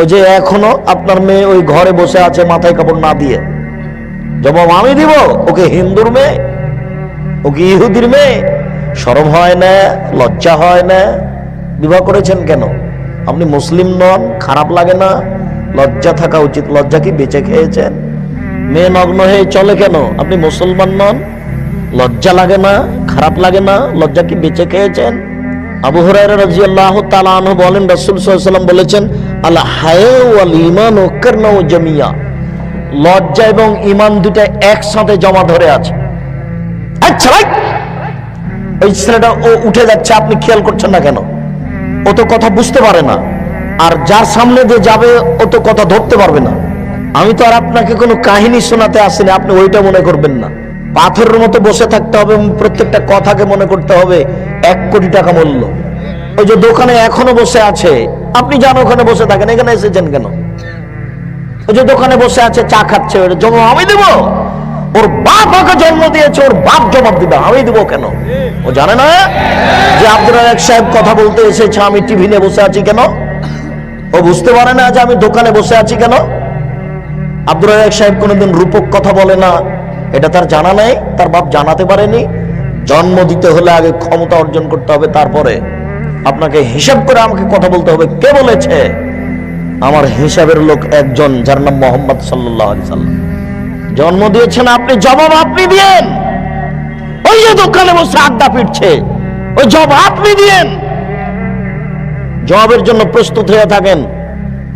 ওই যে এখনও আপনার মেয়ে ওই ঘরে বসে আছে মাথায় কাপড় না দিয়ে। জবাব আমি দিব? ওকে হিন্দুর মেয়ে? ওকে ইহুদির মেয়ে? সরম হয় না, লজ্জা হয় না। বিবাহ করেছেন কেন? আপনি মুসলিম নন, খারাপ লাগে না। লজ্জা থাকা উচিত। লজ্জা কি বেঁচে খেয়েছেন? মেয়ে নগ্ন হয়ে চলে কেন? আপনি মুসলমান নন? লজ্জা লাগে না, খারাপ লাগে না? লজ্জা কি বেঁচে খেয়েছেন? আবু তাআলা আনহু বলেন, রাসূল ওয়াসাল্লাম বলেছেন, আল হায়া ওয়াল ঈমান ওয়াকারনাউ জামিয়া। লজ্জা এবং ঈমান দুটো একসাথে জমা ধরে আছে। আচ্ছা ছেলেটা ও উঠে যাচ্ছে, আপনি খেয়াল করছেন না কেন? ও তো কথা বুঝতে পারে না। আর যার সামনে দিয়ে যাবে, ও তো কথা ধরতে পারবে না। আমি তো আর আপনাকে কোনো কাহিনী শোনাতে আসিনি, আপনি ওইটা মনে করবেন না। পাথরের মতো বসে থাকতে হবে এবং প্রত্যেকটা কথাকে মনে করতে হবে এক কোটি টাকা মূল্য। ওই যে দোকানে এখনও বসে আছে, আপনি যান ওখানে বসে থাকেন, এখানে এসেছেন কেন? ওই যে দোকানে বসে আছে, চা খাচ্ছে, ওর জন্য আমি দেব। ওর বাপ ওকে জন্ম দিয়েছে, ওর বাপ জবাব দিবে, আমি দেবো কেন? ও জানে না? যে আব্দুল এক সাহেব কথা বলতে এসেছে, আমি টিভি নিয়ে বসে আছি কেন? ও বুঝতে পারে না যে আমি দোকানে বসে আছি কেন? আব্দুল এক সাহেব কোনোদিন রূপক কথা বলে না। এটা তার জানা নেই, তার বাপ জানাতে পারেনি। জন্ম দিতে হলে আগে ক্ষমতা অর্জন করতে হবে, তারপরে আপনাকে হিসাব করে আমাকে কথা বলতে হবে। কে বলেছে? আমার হিসাবের লোক একজন, যার নাম মোহাম্মদ সাল্লাম। জন্ম দিয়েছেন আপনি, জবাব আপনি দিয়েন। ওই যে দোকানে বসে আড্ডা পিটছে, ওই জবাব আপনি দিয়েন। জবাবের জন্য প্রস্তুত হয়ে থাকেন।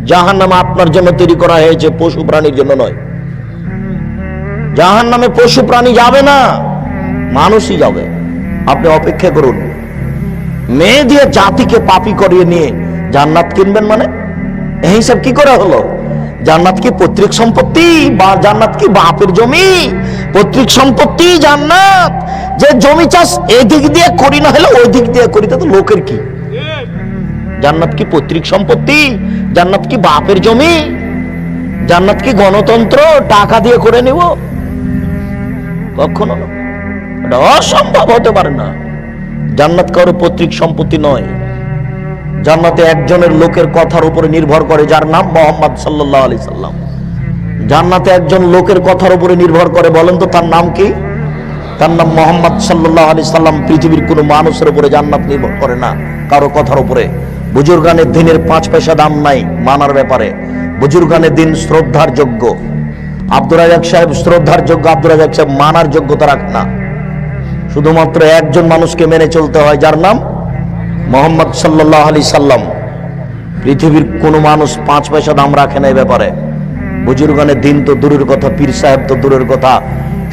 জাহান নামে আপনার জন্য তৈরি করা হয়েছে পশু প্রাণীর জন্য নয়। জাহান নামে পশু প্রাণী যাবে না। মানুষই যাবে। আপনি অপেক্ষা করুন। মেয়ে দিয়ে জাতিকে পাপি করিয়ে নিয়ে জান্নাত কিনবেন মানে? এই হিসাব কি করে হলো? জান্নাত কি পৈতৃক সম্পত্তি বা জান্নাত কি বাপের জমি? পৈতৃক সম্পত্তি জান্নাত। যে জমি চাষ এই দিক দিয়ে করি না হলে ওই দিক দিয়ে করি তো লোকের কি? জান্নাত কি পৈতৃক সম্পত্তি? জান্নাত কি বাপের জমি? জান্নাত কি গণতন্ত্র? টাকা দিয়ে করে নিব? কখনো। না। এটা অসম্ভব হতে পারে না। জান্নাত কারও পৈতৃক সম্পত্তি নয়। জান্নাতে একজনের লোকের কথার উপরে নির্ভর করে, যার নাম মোহাম্মদ সাল্লাহ আলি সাল্লাম। জান্নাতে একজন লোকের কথার উপরে নির্ভর করে, বলেন তো তার নাম কি? তার নাম মোহাম্মদ সাল্লাহ আলি সাল্লাম। পৃথিবীর কোনো মানুষের উপরে জান্নাত নির্ভর করে না, কারও কথার উপরে। বুজুর্গানের দিনের পাঁচ পয়সা দাম নাই, মানার ব্যাপারে। বুজুর্গানের দিন শ্রদ্ধার যোগ্য। আব্দুর রাজাক সাহেব শ্রদ্ধার যোগ্য, আব্দুর রাজাক সাহেব মানার যোগ্যতা রাখ না। শুধুমাত্র একজন মানুষকে মেনে চলতে হয়, যার নাম মোহাম্মদ সাল্লাহ আলি সাল্লাম। পৃথিবীর কোনো মানুষ পাঁচ পয়সা দাম রাখে না এই ব্যাপারে। বুজুর্গানের দিন তো দূরের কথা, পীর সাহেব তো দূরের কথা।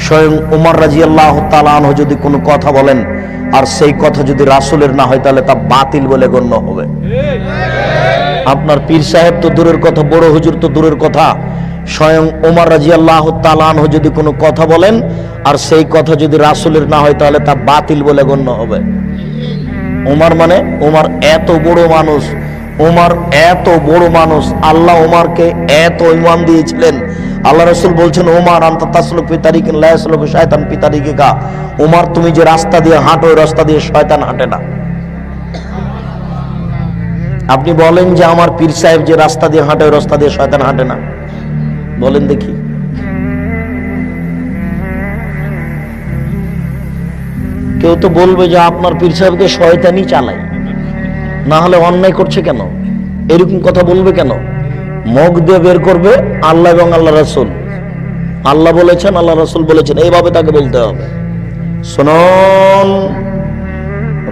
স্বয়ং উমর রাজি আল্লাহ তালানহ যদি কোনো কথা বলেন, আর সেই কথা যদি রাসুলের না হয়, তাহলে তা বাতিল বলে গণ্য হবে। আপনার পীর সাহেব তো দূরের কথা, বড় হুজুর তো দূরের কথা। স্বয়ং ওমর রাজি আল্লাহ তালানহ যদি কোনো কথা বলেন, আর সেই কথা যদি রাসুলের না হয়, তাহলে তা বাতিল বলে গণ্য হবে। ওমার মানে ওমার এত বড় মানুষ, ওমার এত বড় মানুষ, আল্লাহ ওমারকে এত ইমান দিয়েছিলেন। আল্লাহ রসুল বলছেন, ওমার, আন্তা তাসলুক পিতারিক লায়াসলুক শয়তান পিতারিকে কা ওমার, তুমি যে রাস্তা দিয়ে হাঁটো, ওই রাস্তা দিয়ে শয়তান হাঁটে না। আপনি বলেন যে আমার পীর সাহেব যে রাস্তা দিয়ে হাঁটে, ওই রাস্তা দিয়ে শয়তান হাঁটে না। বলেন দেখি। কেউ তো বলবে যে আপনার পীর সাহেবকে শয়তানি চালায়। না হলে অন্যায় করছে কেন? এরকম কথা বলবে কেন? মুখ দিয়ে বের করবে আল্লাহ এবং আল্লাহ রাসুল। আল্লাহ বলেছেন, আল্লাহ রাসুল বলেছেন, এইভাবে তাকে বলতে হবে। শুনুন,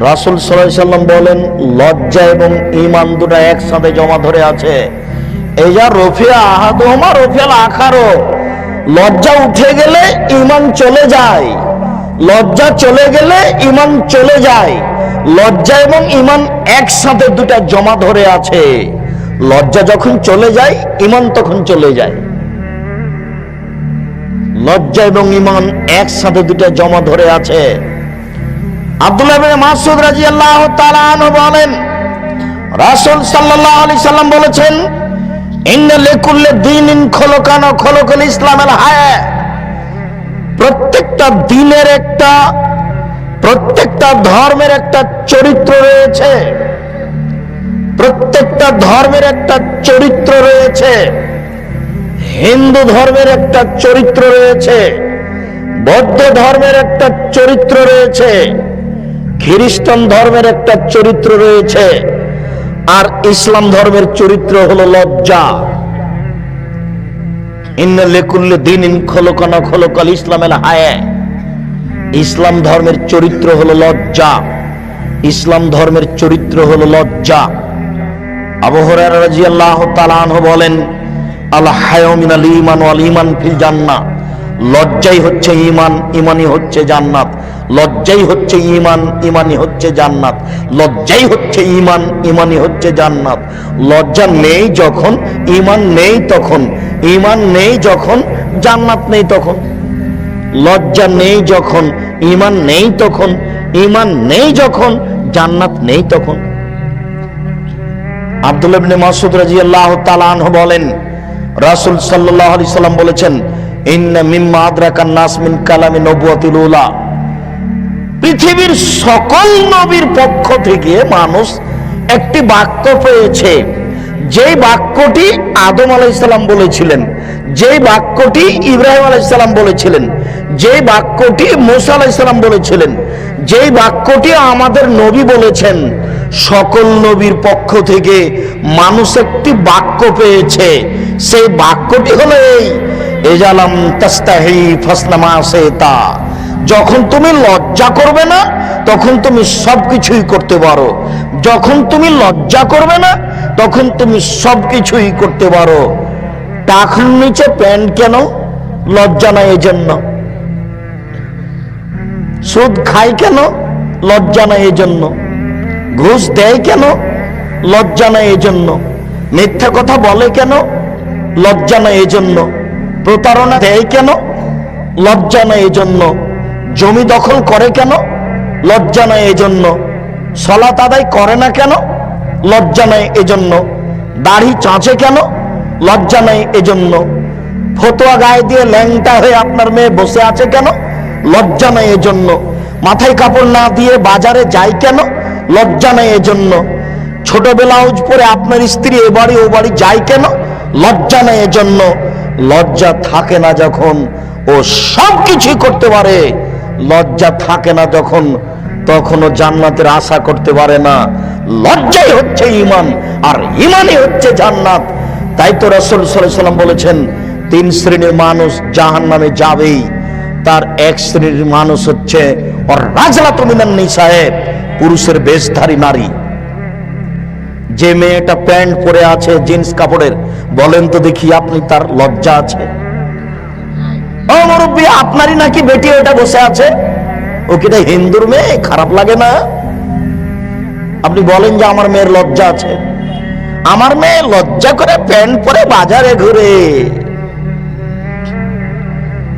রাসুল সাল্লাম বলেন, লজ্জা এবং ইমান দুটা একসাথে জমা ধরে আছে। এই যা রফিয়া আহাদহমা রফিয়াল আখারো। লজ্জা উঠে গেলে ইমান চলে যায়। লজ্জা চলে গেলে ইমান চলে যায়। লজ্জা এবং ইমান একসাথে দুটা জমা ধরে আছে। লজ্জা যখন চলে যায় ইমান তখন চলে যায়। লজ্জা এবং ইমান একসাথে দুটা জমা ধরে আছে। আব্দুল্লাহ রাদিয়াল্লাহু তাআলা আনহু বলেন, রাসূল সাল্লাল্লাহু আলাইহি সাল্লাম বলেছেন ইন্না লিকুল্লি দীনিন খলকান খলকুল ইসলামের হায়া। প্রত্যেকটা দিনের একটা, প্রত্যেকটা ধর্মের একটা চরিত্র রয়েছে। প্রত্যেকটা ধর্মের একটা চরিত্র রয়েছে। হিন্দু ধর্মের একটা চরিত্র রয়েছে। বৌদ্ধ ধর্মের একটা চরিত্র রয়েছে। খ্রিস্টান ধর্মের একটা চরিত্র রয়েছে। আর ইসলাম ধর্মের চরিত্র হলো লজ্জা। ইসলাম ধর্মের চরিত্র হলো লজ্জা। ইসলাম ধর্মের চরিত্র হলো লজ্জা। আবু হুরায়রা রাদিয়াল্লাহু তাআলা আনহু বলেন, আল হায়াউ মিনাল ঈমান ওয়াল ঈমান ফিল জান্নাহ। লজ্জাই হচ্ছে ইমান ঈমানই হচ্ছে জান্নাত। লজ্জাই হচ্ছে ইমান ঈমানই হচ্ছে জান্নাত। লজ্জাই হচ্ছে ইমান ঈমানই হচ্ছে জান্নাত। লজ্জা নেই যখন ইমান নেই তখন ইমান নেই যখন, জান্নাত নেই তখন। লজ্জা নেই যখন ইমান নেই তখন ইমান নেই যখন, জান্নাত নেই তখন। মাসউদ রাদিয়াল্লাহু তাআলা আনহু বলেন, রাসূল সাল্লাল্লাহু আলাইহি সাল্লাম বলেছেন পৃথিবীর সকল নবীর পক্ষ থেকে মানুষ একটি বাক্য পেয়েছে। যেই বাক্যটি আদম আলাইসাল্লাম বলেছিলেন, যেই বাক্যটি ইব্রাহিম আলাইসাল্লাম বলেছিলেন, যেই বাক্যটি মুসা আলাইসাল্লাম বলেছিলেন, যেই বাক্যটি আমাদের নবী বলেছেন, সকল নবীর পক্ষ থেকে মানুষ একটি বাক্য পেয়েছে। সেই বাক্যটি হলো এই এজালাম তাস্তাহি ফাসনামা সেতা। যখন তুমি লজ্জা করবে না, তখন তুমি সবকিছুই করতে পারো। যখন তুমি লজ্জা করবে না, তখন তুমি সবকিছুই করতে পারো। টাকার নিচে প্যান্ট কেন? লজ্জা নাই এই জন্য সুদ খায় কেন? লজ্জা নাই এই জন্য ঘুষ দেয় কেন? লজ্জা নাই এই জন্য মিথ্যা কথা বলে কেন? লজ্জা নাই এই জন্য প্রতারণা দেয় কেন? লজ্জা নয় এই জন্য জমি দখল করে কেন? লজ্জা নয় এই জন্য সলাত আদায় করে না কেন? লজ্জা নাই এজন্য। দাড়ি চাঁচে কেন? লজ্জা নাই এজন্য। ফতোয়া গায়ে দিয়ে ল্যাংটা হয়ে আপনার মেয়ে বসে আছে কেন? লজ্জা নাই এজন্য। মাথায় কাপড় না দিয়ে বাজারে যায় কেন? লজ্জা নাই এজন্য। ছোট ব্লাউজ পরে আপনার স্ত্রী এ বাড়ি ও বাড়ি যায় কেন? লজ্জা নাই এজন্য। লজ্জা থাকে না যখন ও সব কিছুই করতে পারে। লজ্জা থাকে না যখন, তখনও জান্নাতের আশা করতে পারে না। লজ্জাই হচ্ছে ইমান আর ইমানই হচ্ছে জান্নাত। তাই তো রসুল সাল্লাম বলেছেন, তিন শ্রেণির মানুষ জাহান নামে যাবেই। তার এক শ্রেণির মানুষ হচ্ছে রাজলা তুমিনান সাহেব পুরুষের বেশধারী নারী। যে মেয়েটা প্যান্ট পরে আছে, জিন্স কাপড়ের, বলেন তো দেখি আপনি তার লজ্জা আছে। ও আপনারই নাকি বেটি ওটা বসে আছে? ও কিটা হিন্দুর মেয়ে? খারাপ লাগে না? আপনি বলেন যে আমার মেয়ের লজ্জা আছে। আমার মেয়ে লজ্জা করে প্যান্ট পরে বাজারে ঘুরে।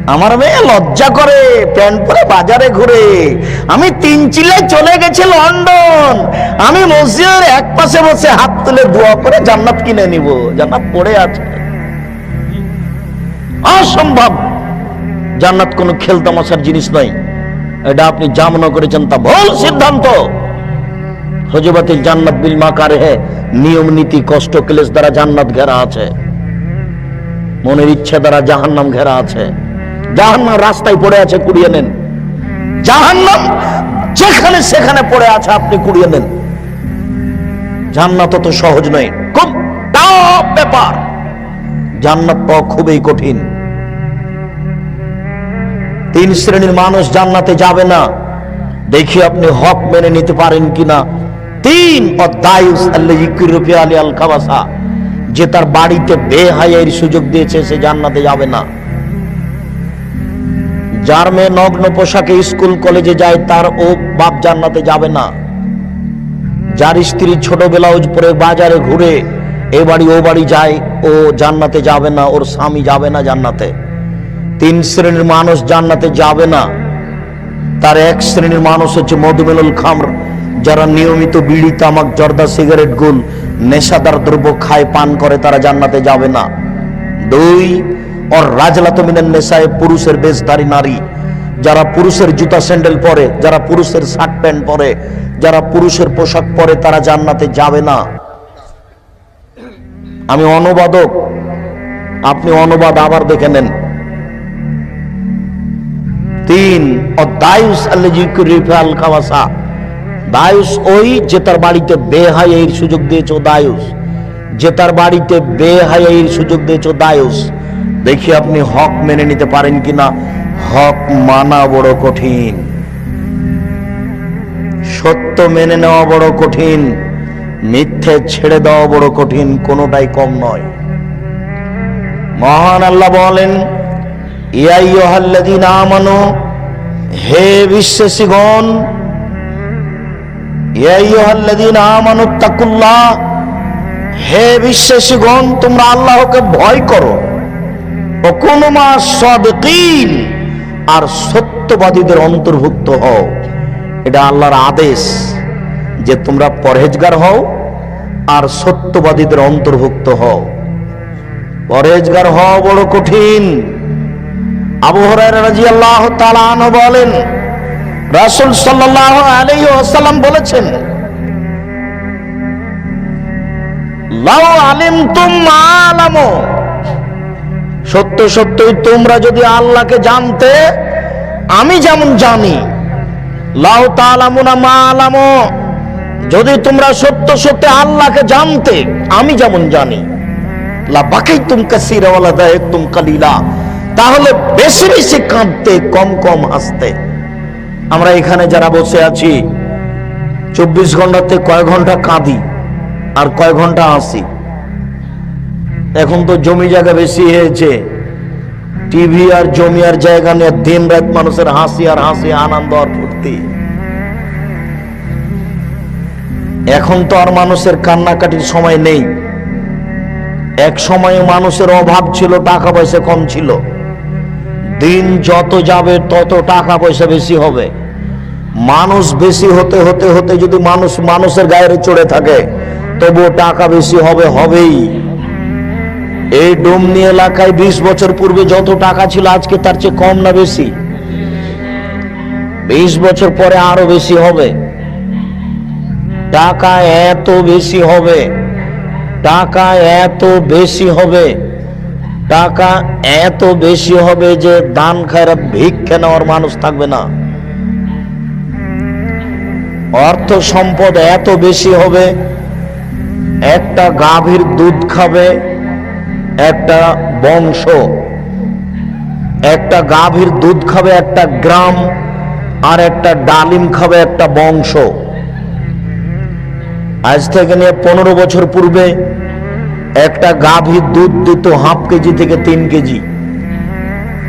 আমার মেয়ে লজ্জা করে, প্যান্ট পরে বাজারে ঘুরে। আমি তিন চিলে চলে গেছি লন্ডন। আমি মসজিদের এক পাশে বসে হাত তুলে দোয়া করে জান্নাত কিনে নিব। জান্নাত পড়ে আছে। অসম্ভব। জান্নাত কোনো খেলতামশার জিনিস নয়। এটা আপনি যা করেছেন তা ভুল সিদ্ধান্ত। হজবাতিল জান্নাত বিল মাকার হে নিয়ম, নীতি, কষ্ট, ক্লেশ দ্বারা জান্নাত ঘেরা আছে। মনের ইচ্ছে দ্বারা জাহান্নাম ঘেরা আছে। জাহান্নাম রাস্তায় পড়ে আছে, কুড়িয়ে নেন। জাহান্নাম যেখানে সেখানে পড়ে আছে, আপনি কুড়িয়ে নেন। জান্নাত তো সহজ নয়। খুব টাফ ব্যাপার। জান্নাত পাওয়া খুবই কঠিন। তিন শ্রেণির মানুষ জান্নাতে যাবে না। দেখি আপনি হক মেনে নিতে পারেন কিনা। তিন যে তার বাড়িতে বেহাইয়ের সুযোগ দিয়েছে, সে জান্নাতে যাবে না। যার মেয়ে নগ্ন পোশাকে স্কুল কলেজে যায়, তার ও বাপ জান্নাতে যাবে না। যার স্ত্রী ছোট ব্লাউজ পরে বাজারে ঘুরে, এ বাড়ি ও বাড়ি যায়, ও জান্নাতে যাবে না, ওর স্বামী যাবে না জান্নাতে। তিন শ্রেণির মানুষ জান্নাতে যাবে না। তার এক শ্রেণির মানুষ হচ্ছে মধুমেনুল খামর, যারা নিয়মিত বিড়ি, তামাক, জর্দা, সিগারেট, গুল, নেশাদার দ্রব্য খায়, পান করে, তারা জান্নাতে যাবে না। দুই ওর রাজলাত পুরুষের বেশধারী নারী। যারা পুরুষের জুতা স্যান্ডেল পরে, যারা পুরুষের শার্ট প্যান্ট পরে, যারা পুরুষের পোশাক পরে, তারা জান্নাতে যাবে না। আমি অনুবাদক। আপনি অনুবাদ আবার দেখে নেন। তিন, ও দায়ুস আল খাওয়াসা দায়ুস ওই যে তার বাড়িতে বেহাইয়ের সুযোগ দিয়েছ দায়ুস। যে তার বাড়িতে বেহাইয়ের সুযোগ দিয়েছ দায়ুস। দেখি আপনি হক মেনে নিতে পারেন কিনা। হক মানা বড় কঠিন। সত্য মেনে নেওয়া বড় কঠিন। মিথ্যে ছেড়ে দেওয়া বড় কঠিন, কোনোটাই কম নয়। মহান আল্লাহ বলেন ইয়াইয়ুহাল্লাযীনা আমানু, হে বিশ্বাসীগণ ইয়াইয়ুহাল্লাযীনা আমানু, তাকুল্লাহ, হে বিশ্বাসীগণ, তোমরা আল্লাহকে ভয় করো। আর সত্যবাদীদের অন্তর্ভুক্ত হও। এটা আল্লাহর আদেশ যে তোমরা পরহেজগার হও আর সত্যবাদীদের অন্তর্ভুক্ত হও। পরহেজগার হওয়া বড় কঠিন। আবু হুরায়রা রাদিয়াল্লাহু বলেন বলেছেন সত্য সত্যই তোমরা যদি আল্লাহকে জানতে, আমি যেমন জানি লাউ তালামুনা মা আলামো, যদি তোমরা সত্য সত্য আল্লাহকে জানতে, আমি যেমন জানি, লা তাহলে বেশি বেশি কাঁদতে, কম কম হাসতে। আমরা এখানে যারা বসে আছি, চব্বিশ ঘন্টাতে কয় ঘণ্টা কাঁদি, আর কয় ঘণ্টা হাসি? এখন তো জমি জায়গা বেশি হয়েছে। টিভি আর জমি আর জায়গা নিয়ে দিন রাত মানুষের হাসি আর হাসি, আনন্দ আর ফুর্তি। এখন তো আর মানুষের কান্নাকাটির সময় নেই। এক সময়ে মানুষের অভাব ছিল, টাকা পয়সা কম ছিল। দিন যত যাবে, তত টাকা পয়সা বেশি হবে। মানুষ বেশি হতে হতে হতে যদি মানুষ, মানুষের গায়ে চড়ে থাকে, তবুও টাকা বেশি হবে, হবেই। এই ডোমনি এলাকায় বিশ বছর পূর্বে যত টাকা ছিল, আজকে তার চেয়ে কম না বেশি? বিশ বছর পরে আরও বেশি হবে। টাকা এত বেশি হবে। টাকা এত বেশি হবে। টাকা এত বেশি হবে যে দান খায়রাত, ভিক্ষে নেওয়ার মানুষ থাকবে না। অর্থ সম্পদ এত বেশি হবে, একটা গাভীর দুধ খাবে একটা বংশ, একটা গাভীর দুধ খাবে একটা গ্রাম, আর একটা ডালিম খাবে একটা বংশ। আজ থেকে নিয়ে পনেরো বছর পূর্বে একটা গাভীর দুধ দিত হাফ কেজি থেকে তিন কেজি।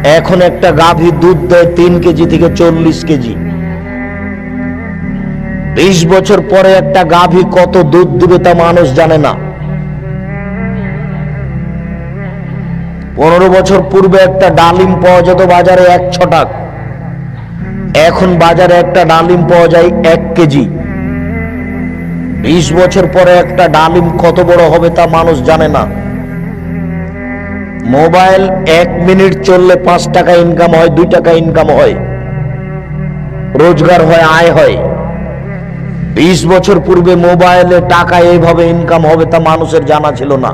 এখন একটা গাভীর দুধ দেয় তিন কেজি থেকে চল্লিশ কেজি। বিশ বছর পরে একটা গাভী কত দুধ দিবে তা মানুষ জানে না। পনেরো বছর পূর্বে একটা ডালিম পাওয়া যেত বাজারে এক ছটাক। এখন বাজারে একটা ডালিম পাওয়া যায় এক কেজি। বিশ বছর পরে একটা ডালিম কত বড় হবে তা মানুষ জানে না। মোবাইল এক মিনিট চললে পাঁচ টাকা ইনকাম হয়, দুই টাকা ইনকাম হয়। রোজগার হয়, আয় হয়। বিশ বছর পূর্বে মোবাইলে টাকা এইভাবে ইনকাম হবে তা মানুষের জানা ছিল না।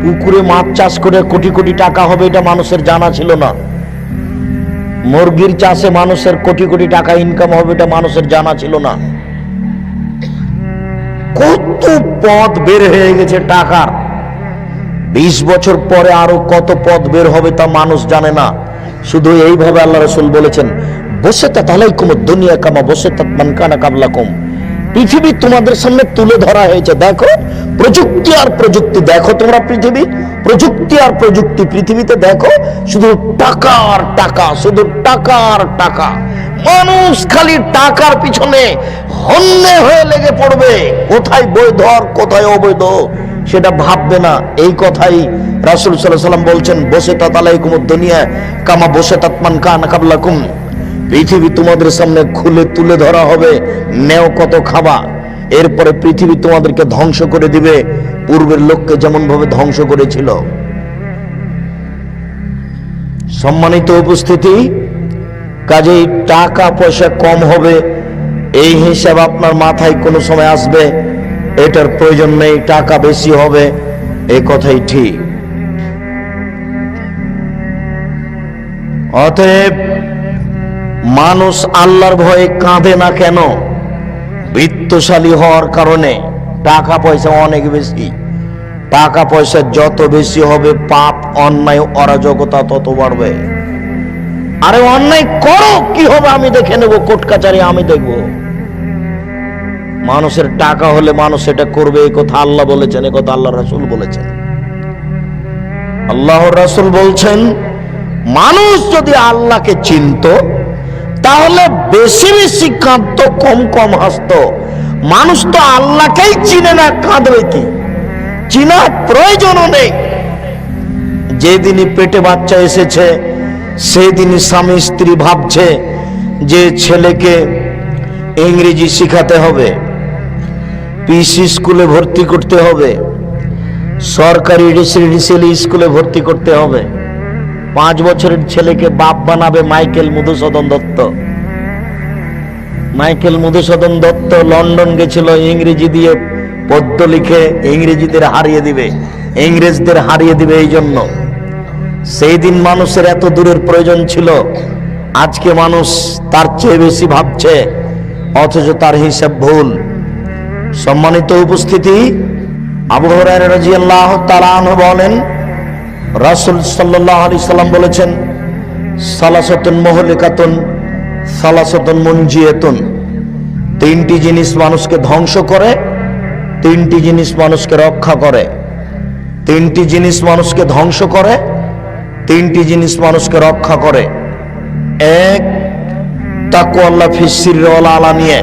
পুকুরে মাছ চাষ করে কোটি কোটি টাকা হবে এটা মানুষের জানা ছিল না। মুরগির চাষে মানুষের কোটি কোটি টাকা ইনকাম হবে এটা মানুষের জানা ছিল না। কত পথ বের হয়ে গেছে টাকার বিশ বছর পরে আরও কত পথ বের হবে তা মানুষ জানে না। শুধু এইভাবে আল্লাহ রসুল বলেছেন, বসে তা তাহলে কুম দুনিয়া কামা বসে তা মানকানা কাবলা কম পৃথিবী তোমাদের সামনে তুলে ধরা হয়েছে। দেখো, প্রযুক্তি আর প্রযুক্তি, দেখো তোমরা পৃথিবী। প্রযুক্তি আর প্রযুক্তি পৃথিবীতে দেখো, শুধু টাকা আর টাকা, শুধু টাকা আর টাকা। মানুষ খালি টাকার পিছনে হন্যে হয়ে লেগে পড়বে। কোথায় বৈধ আর কোথায় অবৈধ, সেটা ভাববে না। এই কথাই রাসুল সাল্লাহ সাল্লাম বলছেন, বসে তাতালাই কুমুর দুনিয়া, কামা বসে তাতমান কান কাবলাকুম। পৃথিবী তোমাদের সামনে খুলে তুলে ধরা হবে। নেও কত খাবা। এরপরে পৃথিবী তোমাদেরকে ধ্বংস করে দিবে। পূর্বের লোককে যেমন ভাবে ধ্বংস করেছিল। সম্মানিত উপস্থিতি, কাজেই টাকা পয়সা কম হবে। এই হিসাব আপনার মাথায় কোনো সময় আসবে। এটার প্রয়োজন নেই, টাকা বেশি হবে। এ কথাই ঠিক। অতএব মানুষ আল্লাহর ভয়ে কাঁদে না কেন? বৃত্তশালী হওয়ার কারণে টাকা পয়সা অনেক বেশি। টাকা পয়সা যত বেশি হবে, পাপ, অন্যায়, অরাজকতা তত বাড়বে। আরে অন্যায় করো, কি হবে আমি দেখে নেব, কোর্ট কাচারি আমি দেখব। মানুষের টাকা হলে মানুষ এটা করবে, এই কথা আল্লাহ বলেছেন, এই কথা আল্লাহ রাসুল বলেছেন। আল্লাহ রাসূল বলছেন, মানুষ যদি আল্লাহকে চিনত তাহলে বেশি বেশি কাঁদতো কম কম হাসতো। মানুষ তো আল্লাহকেই চিনে না, কাঁদবে কি? চিনার প্রয়োজনও নেই। যেদিনই পেটে বাচ্চা এসেছে সেই দিনই স্বামী স্ত্রী ভাবছে যে ছেলেকে ইংরেজি শিখাতে হবে, পিসি স্কুলে ভর্তি করতে হবে, সরকারি রেসিডেন্সিয়াল স্কুলে ভর্তি করতে হবে। পাঁচ বছরের ছেলেকে বাপ বানাবে Michael Madhusudan Dutta. Michael Madhusudan Dutta London গেছিল ইংরেজি দিয়ে পদ্য লিখে ইংরেজিদের হারিয়ে দিবে, ইংরেজদের হারিয়ে দিবে এই জন্য। সেই দিন মানুষের এত দূরের প্রয়োজন ছিল, আজকে মানুষ তার চেয়ে বেশি ভাবছে, অথচ তার হিসাব ভুল। সম্মানিত উপস্থিতি, আবু হরাইরা রাদিয়াল্লাহু তাআলা আনহু বলেন রাসূল সাল্লাল্লাহু আলাইহি সাল্লাম বলেছেন, সালাসাতুন মুহলিকাতুন, সালাসাতুন মুনজিয়াতুন। তিনটি জিনিস মানুষকে ধ্বংস করে, তিনটি জিনিস মানুষকে রক্ষা করে। তিনটি জিনিস মানুষকে ধ্বংস করে, তিনটি জিনিস মানুষকে রক্ষা করে। এক তাকু আল্লাহ ফিসির আলা নিয়ে।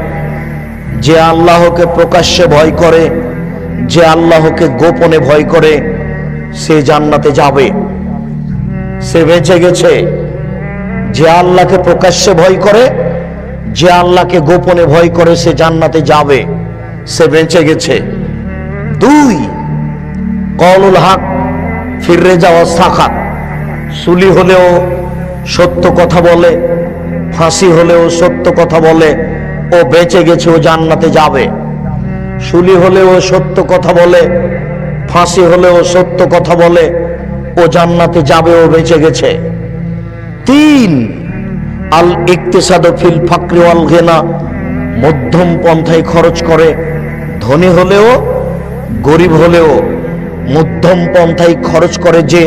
যে আল্লাহকে প্রকাশ্যে ভয় করে, যে আল্লাহকে গোপনে ভয় করে সে জান্নাতে যাবে। সে বেঁচে গেছে। যে আল্লাহকে প্রকাশ্যে ভয় করে, যে আল্লাহকে গোপনে ভয় করে সে জান্নাতে যাবে। সে বেঁচে গেছে। দুই, কলুল হক, ফিরে যাওয়া সাখাত সুলি হলেও সত্য কথা বলে, ফাঁসি হলেও সত্য কথা বলে, ও বেঁচে গেছে, ও জান্নাতে যাবে। সুলি হলেও সত্য কথা বলে ফাঁসি হলেও সত্য কথা বলে, ও জান্নাতে যাবে ও বেঁচে গেছে। তিন আল ইকতেসাদ ফিল ফাকরি ওয়াল ঘেনা মধ্যম পন্থায় খরচ করে, ধনী হলেও, গরিব হলেও, মধ্যম পন্থায় খরচ করে যে,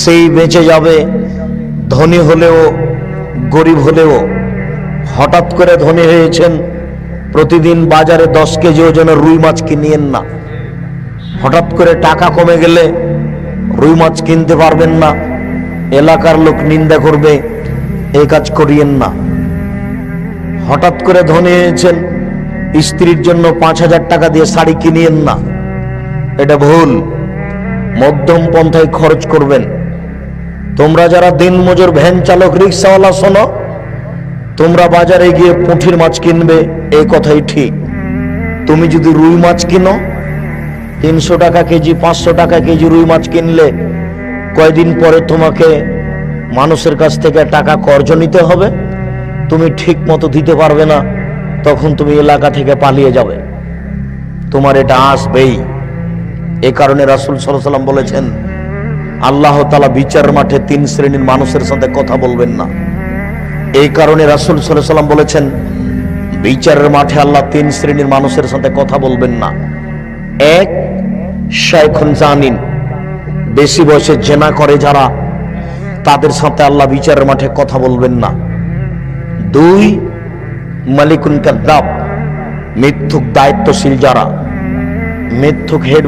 সেই বেঁচে যাবে। ধনী হলেও, গরিব হলেও, হঠাৎ করে ধনী হয়েছেন, প্রতিদিন বাজারে দশ কেজি ওজনের রুই মাছ কিনিয়েন না। হঠাৎ করে টাকা কমে গেলে রুই মাছ কিনতে পারবেন না। এলাকার লোক নিন্দা করবে এই কাজ করিয়েন না। হঠাৎ করে ধনী হয়েছেন, স্ত্রীর জন্য পাঁচ হাজার টাকা দিয়ে শাড়ি কিনিয়েন না। এটা ভুল। মধ্যম পন্থায় খরচ করবেন। তোমরা যারা দিন মজুর ভ্যান চালক, রিক্সাওয়ালা শোনো, তোমরা বাজারে গিয়ে পুঁঠির মাছ কিনবে এই কথাই ঠিক। তুমি যদি রুই মাছ কিনো তিনশো টাকা কেজি, পাঁচশো টাকা কেজি রুই মাছ কিনলে কয়দিন পরে তোমাকে মানুষের কাছ থেকে টাকা কর্জ নিতে হবে? তুমি ঠিক মতো দিতে পারবে না, তখন তুমি এলাকা থেকে পালিয়ে যাবে। তোমার এটা আসবেই। এ কারণে রাসুল সাল্লাম বলেছেন, আল্লাহ তালা বিচার মাঠে তিন শ্রেণির মানুষের সাথে কথা বলবেন না। এই কারণে রাসুল সাল্লাম বলেছেন, বিচারের মাঠে আল্লাহ তিন শ্রেণির মানুষের সাথে কথা বলবেন না। এক শাইখুন জানিন বেশি বয়সে জেনা করে যারা, তাদের সাথে আল্লাহ বিচারের মাঠে কথা বলবেন না। দুই, মালিকুন কাদ্দাব, মিথ্যুক দায়িত্বশীল যারা, মিথ্যুক হেড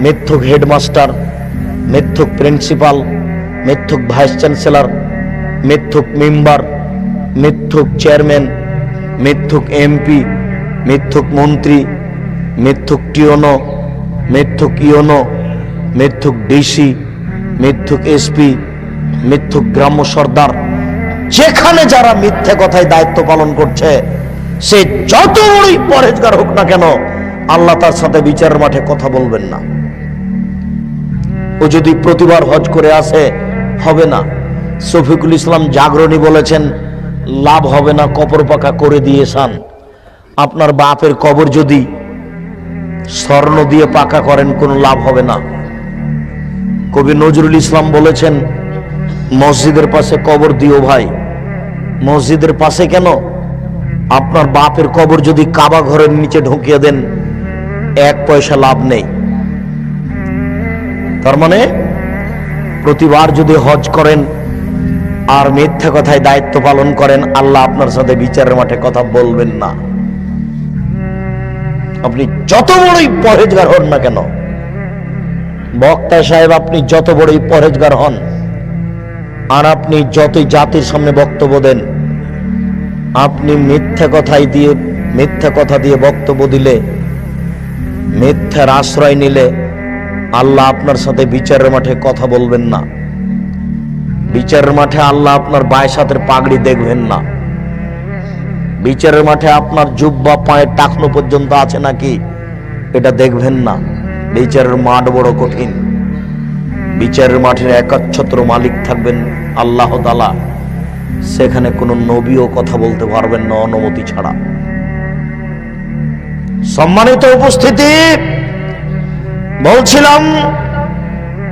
মিথ্যুক হেডমাস্টার, মিথ্যুক প্রিন্সিপাল, মিথ্যুক ভাইস চ্যান্সেলর, মিথ্যুক মেম্বার, মিথ্যুক চেয়ারম্যান, মিথ্যুক এমপি, মিথ্যুক মন্ত্রী, মিথ্যুক টিওনো মিথ্যুক ইওনো মিথ্যুক ডিসি মিথ্যুক এসপি মিথ্যুক গ্রাম্য সর্দার, যেখানে যারা মিথ্যে কথায় দায়িত্ব পালন করছে, সে যত বড়ই পরেজগার হোক না কেন, আল্লাহ তার সাথে বিচারের মাঠে কথা বলবেন না। ও যদি প্রতিবার হজ করে আসে, হবে না। শফিকুল ইসলাম জাগরণী বলেছেন, লাভ হবে না কপর পাকা করে দিয়ে সান আপনার বাপের কবর যদি স্বর্ণ দিয়ে পাকা করেন, কোনো লাভ হবে না। কবি নজরুল ইসলাম বলেছেন, মসজিদের পাশে কবর দিও ভাই। মসজিদের পাশে কেন? আপনার বাপের কবর যদি কাবা ঘরের নিচে ঢুকিয়ে দেন, এক পয়সা লাভ নেই। তার মানে প্রতিবার যদি হজ করেন আর মিথ্যা কথায় দায়িত্ব পালন করেন, আল্লাহ আপনার সাথে বিচারের মাঠে কথা বলবেন না। আপনি যত বড়ই পরেজগার হন না কেন, বক্তা সাহেব আপনি যত বড়ই পরেজগার হন, আর আপনি যতই জাতির সামনে বক্তব্য দেন, আপনি মিথ্যা কথাই দিয়ে, মিথ্যা কথা দিয়ে বক্তব্য দিলে, মিথ্যার আশ্রয় নিলে আল্লাহ আপনার সাথে বিচারের মাঠে কথা বলবেন না। বিচারের মাঠে আল্লাহ আপনার বায় সাথের পাগড়ি দেখবেন না। বিচারের মাঠে আপনার জুব্বা পায়ের টাকনো পর্যন্ত আছে নাকি? এটা দেখবেন না। বিচারের মাঠ বড় কঠিন। বিচারের মাঠের একচ্ছত্র মালিক থাকবেন আল্লাহ তালা সেখানে কোনো নবীও কথা বলতে পারবেন না, অনুমতি ছাড়া। সম্মানিত উপস্থিতি, বলছিলাম,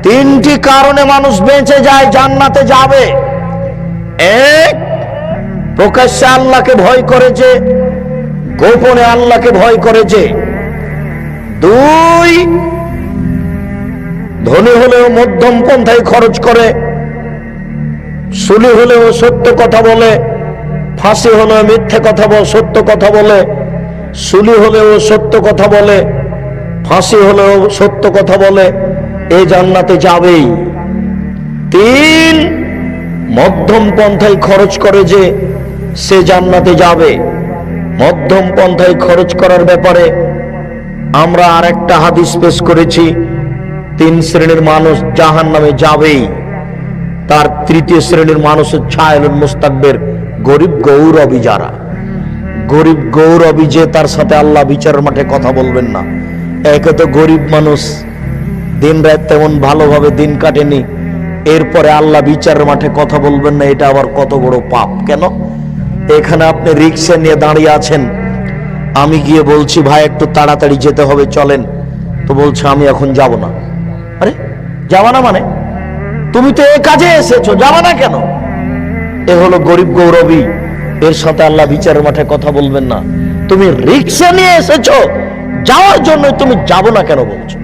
তিনটি কারণে মানুষ বেঁচে যায়, জান্নাতে যাবে। এক প্রকাশ্যে আল্লাহকে ভয় করেছে গোপনে আল্লাহকে ভয় করেছে দুই, ধনী হলেও মধ্যম পন্থায় খরচ করে, সুলি হলেও সত্য কথা বলে, ফাঁসি হলেও মিথ্যে কথা বলে, সত্য কথা বলে, সুলি হলেও সত্য কথা বলে, ফাঁসি হলেও সত্য কথা বলে, এ জান্নাতে যাবেই। তিন, মধ্যম পন্থায় খরচ করে যে সে জান্নাতে যাবে। মধ্যম পন্থায় খরচ করার ব্যাপারে আমরা আর একটা হাদিস পেশ করেছি। তিন শ্রেণির মানুষ জাহান নামে যাবেই। তার তৃতীয় শ্রেণির মানুষের ছায়ালুল মুস্তাকবের, গরিব গৌরবী যারা গরিব গৌরবী যে তার সাথে আল্লাহ বিচারের মাঠে কথা বলবেন না। একে তো গরিব মানুষ, দিন রাত তেমন ভালোভাবে দিন কাটেনি। এরপরে আল্লাহ বিচারের মাঠে কথা বলবেন না, এটা আবার কত বড় পাপ, কেন? এখানে আপনি রিক্সা নিয়ে দাঁড়িয়ে আছেন। আমি গিয়ে বলছি, ভাই, একটু তাড়াতাড়ি যেতে হবে, চলেন। তো বলছে, আমি এখন যাব না। আরে, যাবা না মানে? তুমি তো এ কাজে এসেছ, যাবা না কেন? এ হলো গরিব গৌরবী। এর সাথে আল্লাহ বিচারের মাঠে কথা বলবেন না। তুমি রিক্সা নিয়ে এসেছ, যাওয়ার জন্য তুমি যাব না কেন বলছো?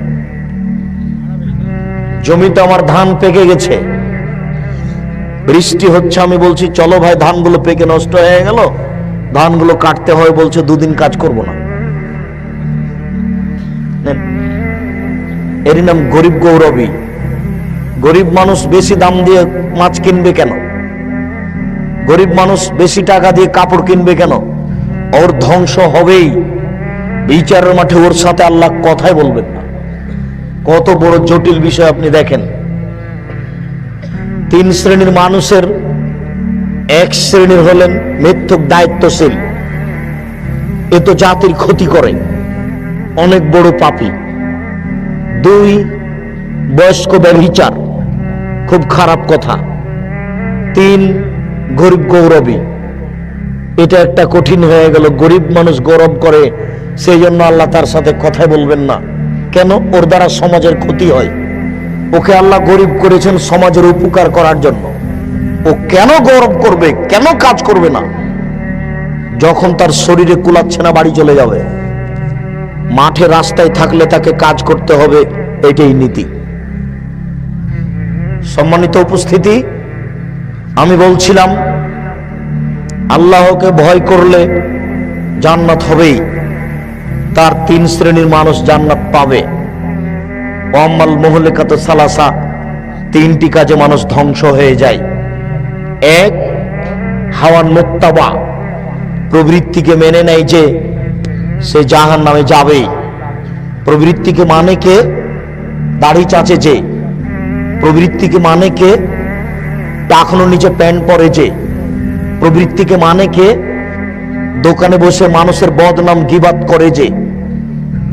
জমিতে আমার ধান পেকে গেছে। বৃষ্টি হচ্ছে, আমি বলছি, চলো ভাই, ধানগুলো পেকে নষ্ট হয়ে গেল। ধানগুলো কাটতে হয় বলছে, দুদিন কাজ করব না। এরই নাম গরিব গৌরবী। গরিব মানুষ বেশি দাম দিয়ে মাছ কিনবে কেন? গরিব মানুষ বেশি টাকা দিয়ে কাপড় কিনবে কেন? ওর ধ্বংস হবেই। বিচারের মাঠে ওর সাথে আল্লাহ কথাই বলবেন না। কত বড় জটিল বিষয় আপনি দেখেন। তিন শ্রেণির মানুষের এক শ্রেণির হলেন মিথ্যুক দায়িত্বশীল। এ তো জাতির ক্ষতি করে। অনেক বড় পাপী। দুই, বয়স্ক ব্যভিচার। খুব খারাপ কথা। তিন, গরিব গৌরবী। এটা একটা কঠিন হয়ে গেল। গরিব মানুষ গৌরব করে, সেই জন্য আল্লাহ তার সাথে কথাই বলবেন না। কেন? ওর দ্বারা সমাজের ক্ষতি হয়। ওকে আল্লাহ গরিব করেছেন সমাজের উপকার করার জন্য। ও কেন গৌরব করবে, কেন কাজ করবে না? যখন তার শরীরে কুলাচ্ছে না, বাড়ি চলে যাবে। মাঠে রাস্তায় থাকলে তাকে কাজ করতে হবে, এটাই নীতি। সম্মানিত উপস্থিতি, আমি বলছিলাম, আল্লাহকে ভয় করলে জান্নাত হবেই। তার তিন শ্রেণির মানুষ জান্নাত পাবে। ওয়াম্মাল মোহলেকাত সালাসা, তিনটি কাজে মানুষ ধ্বংস হয়ে যায়। এক, হাওয়ান মোত্তাবা, প্রবৃত্তিকে মেনে নেয় যে সে জাহান নামে যাবেই প্রবৃত্তিকে মানে কে? দাড়ি চাচে যে। প্রবৃত্তিকে মানে কে? টাকনো নিচে প্যান্ট পরে যে। প্রবৃত্তিকে মানে কে? দোকানে বসে মানুষের বদনাম গিবাত করে যে।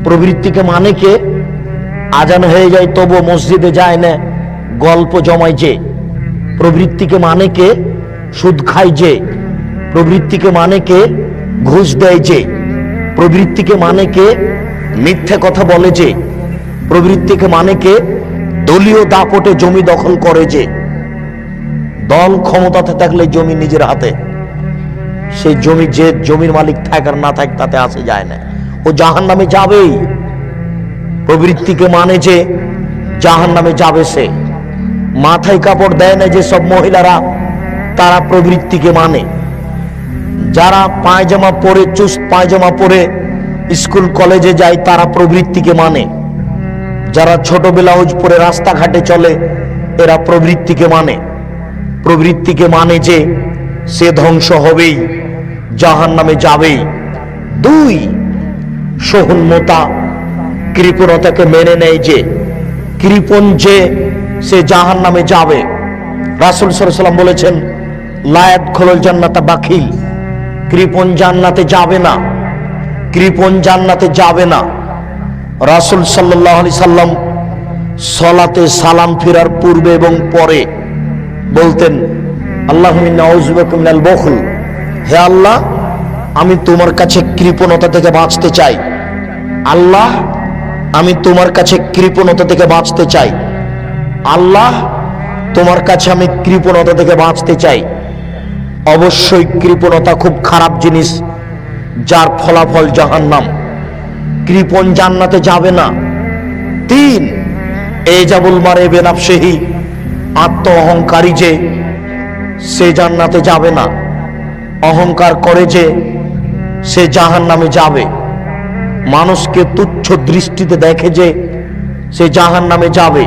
প্রবৃত্তিকে মানে কে? আজান হয়ে যায় তবু মসজিদে যায় না। গল্প জমায় যে, প্রবৃত্তিকে মানে কে? সুদ খায় যে, প্রবৃত্তিকে মানে কে? ঘুষ দেয় যে, প্রবৃত্তিকে মানে কে? মিথ্যে কথা বলে যে, প্রবৃত্তিকে মানে কে? দলীয় দাপটে জমি দখল করে যে, দল ক্ষমতাতে থাকলে জমি নিজের হাতে। সেই জমি যে জমির মালিক থাক আর না থাক, তাতে আসে যায় না। ও জাহান নামে যাবেই। প্রবৃত্তিকে মানে যে জাহান নামে যাবে সে। মাথায় কাপড় দেয় না যে সব মহিলারা, তারা প্রবৃত্তিকে মানে। যারা পায়জামা পরে চুস্ত পায়জামা পরে স্কুল, কলেজে যায়, তারা প্রবৃত্তিকে মানে। যারা ছোট ব্লাউজ পরে রাস্তাঘাটে চলে, এরা প্রবৃত্তিকে মানে। প্রবৃত্তিকে মানে যে সে ধ্বংস হবেই জাহান নামে যাবেই। দুই সহনমতা কৃপণতাকে মেনে নেয় যে, কৃপণ যে সে জাহান নামে যাবে। রাসুল সাল্লাম বলেছেন লায়াত খোলল জান্নাতা বাখিল কৃপণ জান্নাতে যাবে না। কৃপণ জান্নাতে যাবে না। রাসুল সাল্লাহ আলি সাল্লাম সলাতে সালাম ফেরার পূর্বে এবং পরে বলতেন, আল্লাহ বখুল। হে আল্লাহ, আমি তোমার কাছে কৃপণতা থেকে বাঁচতে চাই। আল্লাহ আমি তোমার কাছে কৃপণতা থেকে বাঁচতে চাই। আল্লাহ, তোমার কাছে আমি কৃপণতা থেকে বাঁচতে চাই। অবশ্যই কৃপণতা খুব খারাপ জিনিস, যার ফলাফল জাহান্নাম। কৃপণ জান্নাতে যাবে না। তিন এজাবুল মারে বেনাফসেহি আত্ম অহংকারী যে, সে জান্নাতে যাবে না। অহংকার করে যে, সে জাহান নামে যাবে। মানুষকে তুচ্ছ দৃষ্টিতে দেখে যে সে জাহান নামে যাবে।